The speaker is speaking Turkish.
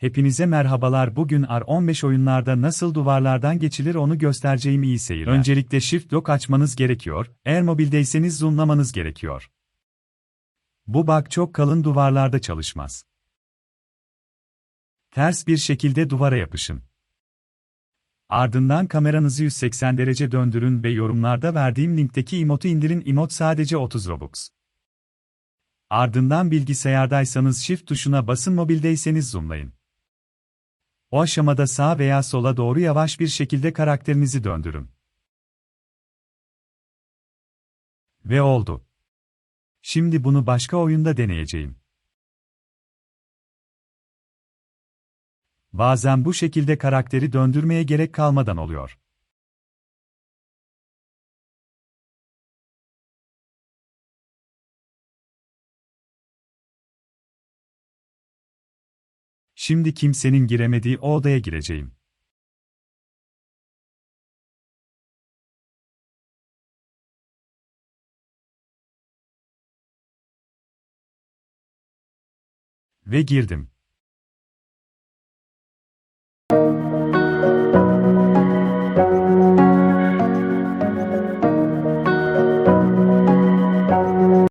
Hepinize merhabalar. Bugün R15 oyunlarda nasıl duvarlardan geçilir onu göstereceğim iyi seyirler. Öncelikle Shift Lock açmanız gerekiyor. Eğer mobildeyseniz zoomlamanız gerekiyor. Bu bug çok kalın duvarlarda çalışmaz. Ters bir şekilde duvara yapışın. Ardından kameranızı 180 derece döndürün ve yorumlarda verdiğim linkteki emotu indirin. Emot sadece 30 Robux. Ardından bilgisayardaysanız Shift tuşuna basın mobildeyseniz zoomlayın. O aşamada sağ veya sola doğru yavaş bir şekilde karakterinizi döndürün. Ve oldu. Şimdi bunu başka oyunda deneyeceğim. Bazen bu şekilde karakteri döndürmeye gerek kalmadan oluyor. Şimdi kimsenin giremediği o odaya gireceğim. Ve girdim.